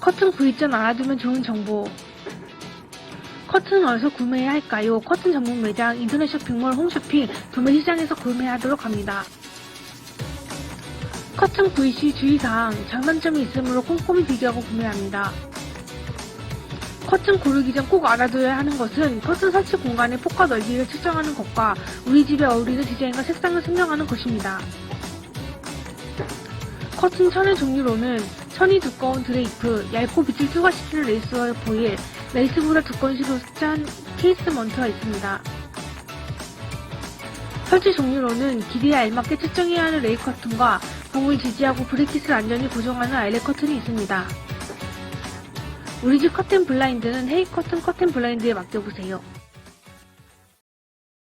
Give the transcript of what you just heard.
커튼 구입 전 알아두면 좋은 정보. 커튼은 어디서 구매해야 할까요? 커튼 전문 매장, 인터넷 쇼핑몰, 홈쇼핑, 도매 시장에서 구매하도록 합니다. 커튼 구입 시 주의사항, 장단점이 있으므로 꼼꼼히 비교하고 구매합니다. 커튼 고르기 전 꼭 알아둬야 하는 것은 커튼 설치 공간의 폭과 넓이를 측정하는 것과 우리 집에 어울리는 디자인과 색상을 선정하는 것입니다. 커튼 천의 종류로는 천이 두꺼운 드레이프, 얇고 빛을 투과시키는 레이스와 보일, 레이스보다 두꺼운 시로 짠 케이스 먼트가 있습니다. 설치 종류로는 길이에 알맞게 측정해야 하는 레이 커튼과 봉을 지지하고 브레킷을 안전히 고정하는 아일렛 커튼이 있습니다. 우리 집 커튼 블라인드는 헤이 커튼 커튼 블라인드에 맡겨보세요.